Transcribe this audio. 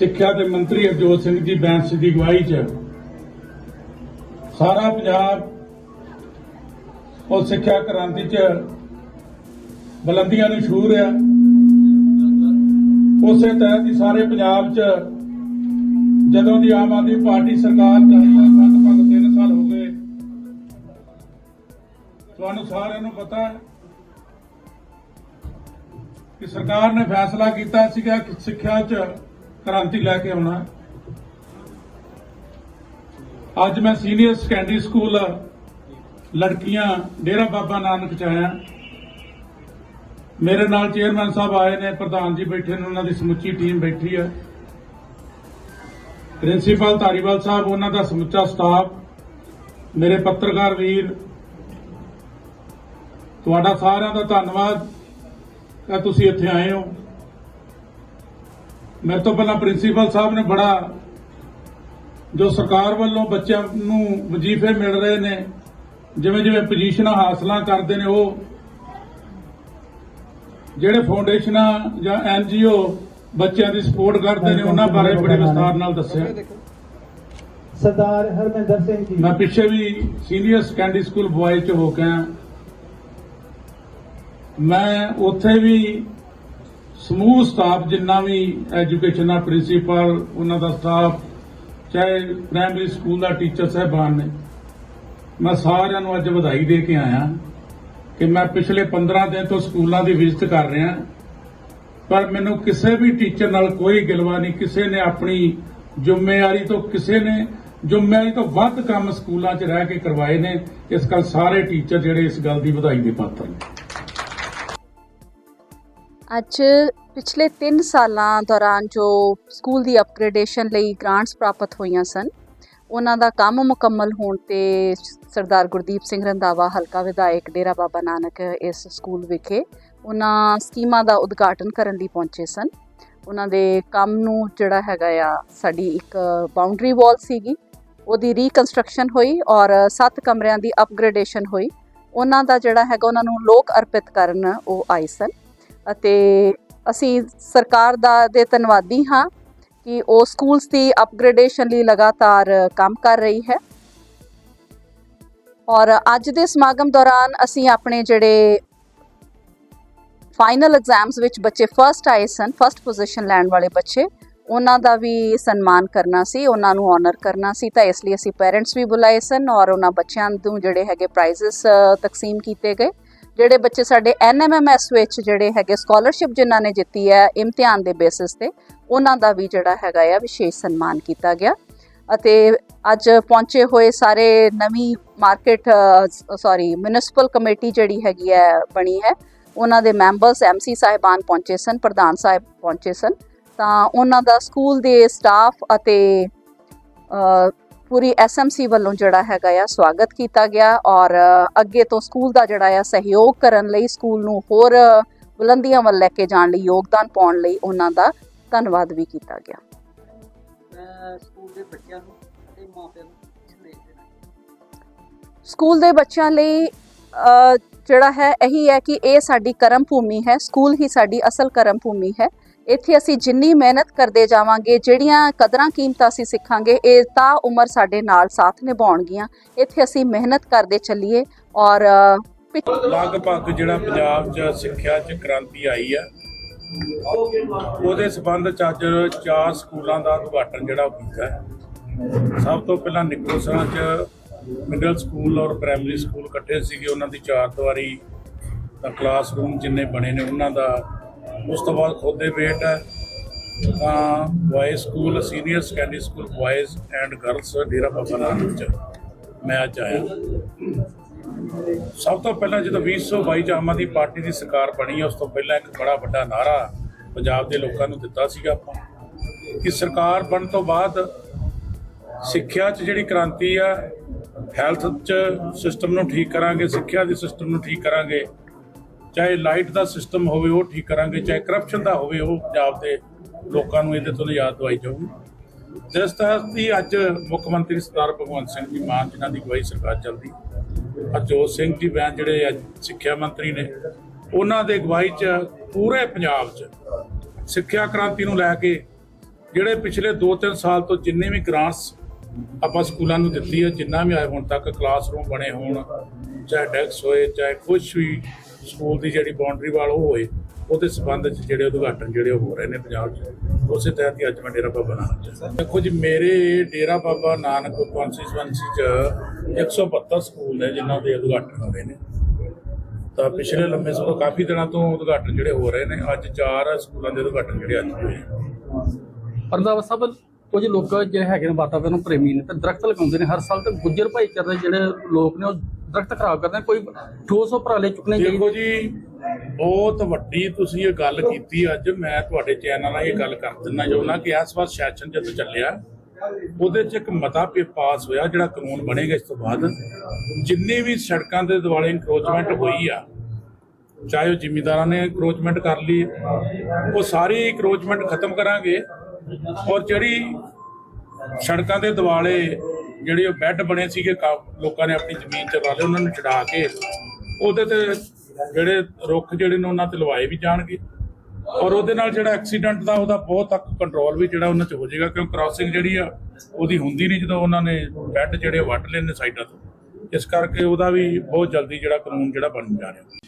ਸਿੱਖਿਆ ਦੇ ਮੰਤਰੀ ਹਰਜੋਤ ਸਿੰਘ ਜੀ ਬੈਂਸ ਦੀ ਅਗਵਾਈ 'ਚ। ਸਾਰਾ ਪੰਜਾਬ ਉਹ ਸਿੱਖਿਆ ਕ੍ਰਾਂਤੀ 'ਚ ਬੁਲੰਦੀਆਂ ਨੂੰ ਛੂ ਰਿਹਾ। ਉਸੇ ਤਹਿਤ ਹੀ ਸਾਰੇ ਪੰਜਾਬ 'ਚ ਜਦੋਂ ਦੀ ਆਮ ਆਦਮੀ ਪਾਰਟੀ ਸਰਕਾਰ ਚਾਹੀ ਹੈ ਲਗਭਗ 3 ਸਾਲ ਹੋ ਗਏ, ਤੁਹਾਨੂੰ ਸਾਰਿਆਂ ਨੂੰ ਪਤਾ ਹੈ ਕਿ ਸਰਕਾਰ ਨੇ ਫੈਸਲਾ ਕੀਤਾ ਸੀਗਾ ਕਿ ਸਿੱਖਿਆ 'ਚ ਕ੍ਰਾਂਤੀ ਲੈ ਕੇ ਆਉਣਾ। ਅੱਜ ਮੈਂ ਸੀਨੀਅਰ ਸੈਕੰਡਰੀ ਸਕੂਲ ਲੜਕੀਆਂ, ਡੇਰਾ ਬਾਬਾ ਨਾਨਕ ਚ ਆਇਆ। ਮੇਰੇ ਨਾਲ ਚੇਅਰਮੈਨ ਸਾਹਿਬ ਆਏ ਨੇ, ਪ੍ਰਧਾਨ ਜੀ ਬੈਠੇ ਨੇ, ਉਹਨਾਂ ਦੀ ਸਮੁੱਚੀ ਟੀਮ ਬੈਠੀ ਹੈ। ਪ੍ਰਿੰਸੀਪਲ ਧਾਰੀਵਾਲ ਸਾਹਿਬ, ਉਹਨਾਂ ਦਾ ਸਮੁੱਚਾ ਸਟਾਫ, ਮੇਰੇ ਪੱਤਰਕਾਰ ਵੀਰ, ਤੁਹਾਡਾ ਸਾਰਿਆਂ ਦਾ ਧੰਨਵਾਦ। ਕਿ ਤੁਸੀਂ ਇੱਥੇ ਆਏ ਹੋ। ਮੇਰੇ ਤੋਂ ਪਹਿਲਾਂ ਪ੍ਰਿੰਸੀਪਲ ਸਾਹਿਬ ਨੇ ਬੜਾ ਜੋ ਸਰਕਾਰ ਵੱਲੋਂ ਬੱਚਿਆਂ ਨੂੰ ਵਜ਼ੀਫੇ ਮਿਲ ਰਹੇ ਨੇ ਜਿਵੇਂ ਜਿਵੇਂ ਪੋਜੀਸ਼ਨਾਂ ਹਾਸਲਾਂ ਕਰਦੇ ਨੇ ਉਹ ਜਿਹੜੇ ਫਾਊਂਡੇਸ਼ਨਾਂ ਜਾਂ ਐਨਜੀਓ ਬੱਚਿਆਂ ਦੀ ਸਪੋਰਟ ਕਰਦੇ ਨੇ ਉਹਨਾਂ ਬਾਰੇ ਬੜੇ ਵਿਸਥਾਰ ਨਾਲ ਦੱਸਿਆ। ਸਰਦਾਰ ਹਰਮਿੰਦਰ ਸਿੰਘ ਜੀ। ਮੈਂ ਪਿੱਛੇ ਵੀ ਸੀਨੀਅਰ ਸੈਕੰਡਰੀ ਸਕੂਲ ਬੁਆਏ ਚ ਹੋ ਕੇ ਮੈਂ ਉੱਥੇ ਵੀ ਸਮੂਹ ਸਟਾਫ ਜਿੰਨਾ ਵੀ ਐਜੂਕੇਸ਼ਨ ਦਾ ਪ੍ਰਿੰਸੀਪਲ, ਉਹਨਾਂ ਦਾ ਸਟਾਫ, ਚਾਹੇ ਪ੍ਰਾਇਮਰੀ ਸਕੂਲ ਦਾ ਟੀਚਰ ਸਹਿਬਾਨ ਨੇ, ਮੈਂ ਸਾਰਿਆਂ ਨੂੰ ਅੱਜ ਵਧਾਈ ਦੇ ਕੇ ਆਇਆ ਕਿ ਮੈਂ ਪਿਛਲੇ 15 ਦਿਨ ਤੋਂ ਸਕੂਲਾਂ ਦੀ ਵਿਜ਼ਿਟ ਕਰ ਰਿਹਾ ਪਰ ਮੈਨੂੰ ਕਿਸੇ ਵੀ ਟੀਚਰ ਨਾਲ ਕੋਈ ਗਿਲਵਾ ਨਹੀਂ, ਕਿਸੇ ਨੇ ਆਪਣੀ ਜ਼ਿੰਮੇਵਾਰੀ ਤੋਂ ਕਿਸੇ ਨੇ ਜ਼ਿੰਮੇਵਾਰੀ ਤੋਂ ਵੱਧ ਕੰਮ ਸਕੂਲਾਂ 'ਚ ਰਹਿ ਕੇ ਕਰਵਾਏ ਨੇ, ਇਸ ਕਰਕੇ ਸਾਰੇ ਟੀਚਰ ਜਿਹੜੇ ਇਸ ਗੱਲ ਦੀ ਵਧਾਈ ਦੇ ਪਾਤਰ ਨੇ। ਅੱਜ ਪਿਛਲੇ 3 ਸਾਲਾਂ ਦੌਰਾਨ ਜੋ ਸਕੂਲ ਦੀ ਅਪਗ੍ਰੇਡੇਸ਼ਨ ਲਈ ਗ੍ਰਾਂਟਸ ਪ੍ਰਾਪਤ ਹੋਈਆਂ ਸਨ, ਉਹਨਾਂ ਦਾ ਕੰਮ ਮੁਕੰਮਲ ਹੋਣ ਤੇ ਸਰਦਾਰ ਗੁਰਦੀਪ ਸਿੰਘ ਰੰਧਾਵਾ, ਹਲਕਾ ਵਿਧਾਇਕ ਡੇਰਾ ਬਾਬਾ ਨਾਨਕ ਇਸ ਸਕੂਲ ਵਿਖੇ ਉਹਨਾਂ ਸਕੀਮਾਂ ਦਾ ਉਦਘਾਟਨ ਕਰਨ ਲਈ ਪਹੁੰਚੇ ਸਨ। ਉਹਨਾਂ ਦੇ ਕੰਮ ਨੂੰ ਜਿਹੜਾ ਹੈਗਾ ਆ, ਸਾਡੀ ਇੱਕ ਬਾਉਂਡਰੀ ਵਾਲ ਸੀਗੀ। ਉਹਦੀ ਰੀਕਨਸਟਰਕਸ਼ਨ ਹੋਈ ਔਰ 7 ਕਮਰਿਆਂ ਦੀ ਅਪਗ੍ਰੇਡੇਸ਼ਨ ਹੋਈ। ਉਹਨਾਂ ਦਾ ਜਿਹੜਾ ਹੈਗਾ, ਉਹਨਾਂ ਨੂੰ ਲੋਕ ਅਰਪਿਤ ਕਰਨ ਉਹ ਆਏ ਸਨ। ਅਤੇ ਅਸੀਂ ਸਰਕਾਰ ਦਾ ਦੇ ਧੰਨਵਾਦੀ ਹਾਂ ਕਿ ਉਹ ਸਕੂਲਸ ਦੀ ਅਪਗ੍ਰੇਡੇਸ਼ਨ ਲਈ ਲਗਾਤਾਰ ਕੰਮ ਕਰ ਰਹੀ ਹੈ। ਔਰ ਅੱਜ ਦੇ ਸਮਾਗਮ ਦੌਰਾਨ ਅਸੀਂ ਆਪਣੇ ਜਿਹੜੇ ਫਾਈਨਲ ਐਗਜ਼ਾਮਸ ਵਿੱਚ ਬੱਚੇ ਫਰਸਟ ਆਏ ਸਨ ਫਰਸਟ ਪੋਜੀਸ਼ਨ ਲੈਣ ਵਾਲੇ ਬੱਚੇ, ਉਹਨਾਂ ਦਾ ਵੀ ਸਨਮਾਨ ਕਰਨਾ ਸੀ, ਉਹਨਾਂ ਨੂੰ ਆਨਰ ਕਰਨਾ ਸੀ। ਤਾਂ ਇਸ ਲਈ ਅਸੀਂ ਪੇਰੈਂਟਸ ਵੀ ਬੁਲਾਏ ਸਨ ਔਰ ਉਹਨਾਂ ਬੱਚਿਆਂ ਨੂੰ ਜਿਹੜੇ ਹੈਗੇ ਪ੍ਰਾਈਜ਼ਸ ਤਕਸੀਮ ਕੀਤੇ ਗਏ। ਜਿਹੜੇ ਬੱਚੇ ਸਾਡੇ ਐਨਐਮਐਮਐਸ ਵਿੱਚ ਜਿਹੜੇ ਹੈਗੇ ਸਕਾਲਰਸ਼ਿਪ ਜਿਨ੍ਹਾਂ ਨੇ ਜਿੱਤੀ ਹੈ ਇਮਤਿਹਾਨ ਦੇ ਬੇਸਿਸ ਤੇ, ਉਹਨਾਂ ਦਾ ਵੀ ਜਿਹੜਾ ਹੈਗਾ ਆ ਵਿਸ਼ੇਸ਼ ਸਨਮਾਨ ਕੀਤਾ ਗਿਆ। ਅਤੇ ਅੱਜ ਪਹੁੰਚੇ ਹੋਏ ਸਾਰੇ ਨਵੀਂ ਮਾਰਕੀਟ ਸੌਰੀ ਮਿਊਨਿਸਪਲ ਕਮੇਟੀ ਜਿਹੜੀ ਹੈਗੀ ਹੈ, ਬਣੀ ਹੈ, ਉਹਨਾਂ ਦੇ ਮੈਂਬਰਸ ਐਮਸੀ ਸਾਹਿਬਾਨ ਪਹੁੰਚੇ ਸਨ, ਪ੍ਰਧਾਨ ਸਾਹਿਬ ਪਹੁੰਚੇ ਸਨ। ਤਾਂ ਉਹਨਾਂ ਦਾ ਸਕੂਲ ਦੇ ਸਟਾਫ ਅਤੇ ਪੂਰੀ ਐਸਐਮਸੀ ਵੱਲੋਂ ਜਿਹੜਾ ਹੈਗਾ ਆ ਸਵਾਗਤ ਕੀਤਾ ਗਿਆ ਔਰ ਅੱਗੇ ਤੋਂ ਸਕੂਲ ਦਾ ਜਿਹੜਾ ਆ ਸਹਿਯੋਗ ਕਰਨ ਲਈ ਸਕੂਲ ਨੂੰ ਹੋਰ ਬੁਲੰਦੀਆਂ ਵੱਲ ਲੈ ਕੇ ਜਾਣ ਲਈ ਯੋਗਦਾਨ ਪਾਉਣ ਲਈ ਉਹਨਾਂ ਦਾ ਧੰਨਵਾਦ ਵੀ ਕੀਤਾ ਗਿਆ। ਸਕੂਲ ਦੇ ਬੱਚਿਆਂ ਨੂੰ ਮਾਪਿਆਂ ਨੂੰ ਸਕੂਲ ਦੇ ਬੱਚਿਆਂ ਲਈ ਜਿਹੜਾ ਹੈ ਇਹੀ ਹੈ ਕਿ ਇਹ ਸਾਡੀ ਕਰਮ ਭੂਮੀ ਹੈ ਸਕੂਲ ਹੀ ਸਾਡੀ ਅਸਲ ਕਰਮ ਭੂਮੀ ਹੈ। ਇੱਥੇ ਅਸੀਂ ਜਿੰਨੀ ਮਿਹਨਤ ਕਰਦੇ ਜਾਵਾਂਗੇ, ਜਿਹੜੀਆਂ ਕਦਰਾਂ ਕੀਮਤਾਂ ਅਸੀਂ ਸਿੱਖਾਂਗੇ, ਇਹ ਤਾਂ ਉਮਰ ਸਾਡੇ ਨਾਲ ਸਾਥ ਨਿਭਾਉਣਗੀਆਂ। ਇੱਥੇ ਅਸੀਂ ਮਿਹਨਤ ਕਰਦੇ ਚੱਲੀਏ ਔਰ ਲਗਭਗ ਜਿਹੜਾ ਪੰਜਾਬ 'ਚ ਸਿੱਖਿਆ 'ਚ ਕ੍ਰਾਂਤੀ ਆਈ ਆ, ਉਹਦੇ ਸਬੰਧ 'ਚ ਅੱਜ ਚਾਰ ਸਕੂਲਾਂ ਦਾ ਉਦਘਾਟਨ ਜਿਹੜਾ ਉਹ ਸਭ ਤੋਂ ਪਹਿਲਾਂ ਨਿਕੋਸਰਾਂ 'ਚ ਮਿਡਲ ਸਕੂਲ ਔਰ ਪ੍ਰਾਇਮਰੀ ਸਕੂਲ ਇਕੱਠੇ ਸੀਗੇ, ਉਹਨਾਂ ਦੀ ਚਾਰ ਦੀਵਾਰੀ ਦਾ ਕਲਾਸਰੂਮ ਜਿੰਨੇ ਬਣੇ ਨੇ, ਉਹਨਾਂ ਦਾ ਉਸ ਤੋਂ ਬਾਅਦ ਖੋਦੇ ਵੇਟ ਹੈ, ਤਾਂ boys school senior secondary school boys and girls Dera Baba Nanak 'ਚ ਮੈਂ ਅੱਜ ਆਇਆ। ਸਭ ਤੋਂ ਪਹਿਲਾਂ ਜਦੋਂ 2022 ਚ ਆਮ ਆਦਮੀ ਪਾਰਟੀ ਦੀ ਸਰਕਾਰ ਬਣੀ, ਉਸ ਤੋਂ ਪਹਿਲਾਂ ਇੱਕ ਬੜਾ ਵੱਡਾ ਨਾਰਾ ਪੰਜਾਬ ਦੇ ਲੋਕਾਂ ਨੂੰ ਦਿੱਤਾ ਸੀਗਾ ਆਪਾਂ ਕਿ ਸਰਕਾਰ ਬਣਨ ਤੋਂ ਬਾਅਦ ਸਿੱਖਿਆ 'ਚ ਜਿਹੜੀ ਕ੍ਰਾਂਤੀ ਆ ਹੈਲਥ 'ਚ ਸਿਸਟਮ ਨੂੰ ਠੀਕ ਕਰਾਂਗੇ, ਸਿੱਖਿਆ ਦੇ ਸਿਸਟਮ ਨੂੰ ਠੀਕ ਕਰਾਂਗੇ। ਚਾਹੇ ਲਾਈਟ ਦਾ ਸਿਸਟਮ ਹੋਵੇ, ਉਹ ਠੀਕ ਕਰਾਂਗੇ, ਚਾਹੇ ਕਰਪਸ਼ਨ ਦਾ ਹੋਵੇ, ਉਹ ਪੰਜਾਬ ਦੇ ਲੋਕਾਂ ਨੂੰ ਇਹਦੇ ਤੋਂ ਨਿਜਾਤ ਦਵਾਈ ਜਾਊਗੀ। ਜਿਸ ਤਹਿਤ ਦੀ ਅੱਜ ਮੁੱਖ ਮੰਤਰੀ ਸਰਦਾਰ ਭਗਵੰਤ ਸਿੰਘ ਜੀ ਮਾਨ, ਜਿਨ੍ਹਾਂ ਦੀ ਅਗਵਾਈ ਸਰਕਾਰ ਚੱਲਦੀ ਹਰਜੋਤ ਸਿੰਘ ਜੀ ਬੈਂ ਜਿਹੜੇ ਅੱਜ ਸਿੱਖਿਆ ਮੰਤਰੀ ਨੇ, ਉਹਨਾਂ ਦੇ ਅਗਵਾਈ 'ਚ ਪੂਰੇ ਪੰਜਾਬ 'ਚ ਸਿੱਖਿਆ ਕ੍ਰਾਂਤੀ ਨੂੰ ਲੈ ਕੇ ਜਿਹੜੇ ਪਿਛਲੇ 2-3 ਸਾਲ ਤੋਂ ਜਿੰਨੇ ਵੀ ਗ੍ਰਾਂਟਸ ਆਪਾਂ ਸਕੂਲਾਂ ਨੂੰ ਦਿੱਤੀ ਹੈ ਜਿੰਨਾ ਵੀ ਆਏ ਹੁਣ ਤੱਕ ਕਲਾਸਰੂਮ ਬਣੇ ਹੋਣ, ਚਾਹੇ ਡੈਕਸ ਹੋਏ, ਚਾਹੇ ਕੁਝ ਵੀ ਸਕੂਲ ਦੀ ਜਿਹੜੀ ਬਾਉਂਡਰੀ ਵਾਲ ਉਹ ਹੋਏ, ਉਹਦੇ ਸਬੰਧ ਚ ਜਿਹੜੇ ਉਦਘਾਟਨ ਜਿਹੜੇ ਹੋ ਰਹੇ ਨੇ ਪੰਜਾਬ 'ਚ, ਉਸੇ ਤਹਿਤ ਹੀ ਅੱਜ ਮੈਂ ਡੇਰਾ ਬਾਬਾ ਨਾਨਕ ਚ ਦੇਖੋ ਜੀ, ਮੇਰੇ ਡੇਰਾ ਬਾਬਾ ਨਾਨਕ ਕਨਸਟੀਚੁਐਂਸੀ ਚ 172 ਸਕੂਲ ਨੇ ਜਿਨ੍ਹਾਂ ਦੇ ਉਦਘਾਟਨ ਹੋਏ ਨੇ। ਤਾਂ ਪਿਛਲੇ ਲੰਮੇ ਸਮੇਂ ਕਾਫੀ ਦਿਨਾਂ ਤੋਂ ਉਦਘਾਟਨ ਜਿਹੜੇ ਹੋ ਰਹੇ ਨੇ, ਅੱਜ ਚਾਰ ਸਕੂਲਾਂ ਦੇ ਉਦਘਾਟਨ ਜਿਹੜੇ ਅੱਜ ਹੋਏ ਨੇ। ਸਾਹਿਬ ਕੁਝ ਲੋਕ ਜਿਹੜੇ ਹੈਗੇ ਨੇ ਵਾਤਾਵਰਨ ਪ੍ਰੇਮੀ ਨੇ ਤੇ ਦਰਖਤ ਲਗਾਉਂਦੇ ਨੇ, ਹਰ ਸਾਲ ਤੇ ਗੁੱਜਰ ਭਾਈਚਾਰੇ ਦੇ ਜਿਹੜੇ ਲੋਕ ਨੇ ਉਹ ਦਰਖਤ ਖਰਾਬ ਕਰਦੇ ਨੇ, ਕੋਈ ਠੋਸ ਉਪਰਾਲੇ ਚੁੱਕਣੇ ਚਾਹੀਦੇ ਦੇਖੋ ਜੀ, ਬਹੁਤ ਵੱਡੀ ਤੁਸੀਂ ਇਹ ਗੱਲ ਕੀਤੀ ਅੱਜ, ਮੈਂ ਤੁਹਾਡੇ ਚੈਨਲ ਨਾਲ ਇਹ ਗੱਲ ਕਰ ਦਿੰਦਾ ਚਾਹੁੰਦਾ ਕਿ ਇਸ ਵਾਰ ਸੈਸ਼ਨ ਜਦੋਂ ਚੱਲਿਆ, ਉਹਦੇ 'ਚ ਇੱਕ ਮਤਾ ਪੇ ਪਾਸ ਹੋਇਆ ਜਿਹੜਾ ਕਾਨੂੰਨ ਬਣੇਗਾ ਇਸ ਤੋਂ ਬਾਅਦ। ਜਿੰਨੇ ਵੀ ਸੜਕਾਂ ਦੇ ਦੁਆਲੇ ਇਨਕਰੋਚਮੈਂਟ ਹੋਈ ਆ, ਚਾਹੇ ਉਹ ਜ਼ਿਮੀਂਦਾਰਾਂ ਨੇ ਇਨਕਰੋਚਮੈਂਟ ਕਰ ਲਈ, ਉਹ ਸਾਰੀ ਇਨਕਰੋਚਮੈਂਟ ਖਤਮ ਕਰਾਂਗੇ। ਔਰ ਜਿਹੜੀ ਸੜਕਾਂ ਦੇ ਦਿਵਾਲੇ ਜਿਹੜੇ ਉਹ ਬੈੱਡ ਬਣੇ ਸੀਗੇ, ਕਾ- ਲੋਕਾਂ ਨੇ ਆਪਣੀ ਜ਼ਮੀਨ ਚ ਲਾ ਲਏ ਉਹਨਾਂ ਨੂੰ ਚੜਾ ਕੇ ਉਹਦੇ ਤੇ ਜਿਹੜੇ ਰੁੱਖ ਜਿਹੜੇ ਨੇ ਉਹਨਾਂ ਤੇ ਲਵਾਏ ਵੀ ਜਾਣਗੇ। ਔਰ ਉਹਦੇ ਨਾਲ ਜਿਹੜਾ ਐਕਸੀਡੈਂਟ ਦਾ ਉਹਦਾ ਬਹੁਤ ਤੱਕ ਕੰਟਰੋਲ ਵੀ ਜਿਹੜਾ ਉਹਨਾਂ ਚ ਹੋ ਜਾਏਗਾ ਕਿਉਂਕਿ ਕ੍ਰਾਸਿੰਗ ਜਿਹੜੀ ਆ, ਉਹਦੀ ਹੁੰਦੀ ਨਹੀਂ ਜਦੋਂ ਉਹਨਾਂ ਨੇ ਬੈੱਡ ਜਿਹੜੇ ਵੱਢ ਲੈਣੇ ਸਾਈਡਾਂ ਤੋਂ। ਇਸ ਕਰਕੇ ਉਹਦਾ ਵੀ ਬਹੁਤ ਜਲਦੀ ਜਿਹੜਾ ਕਾਨੂੰਨ ਜਿਹੜਾ ਬਣ ਜਾ ਰਿਹਾ।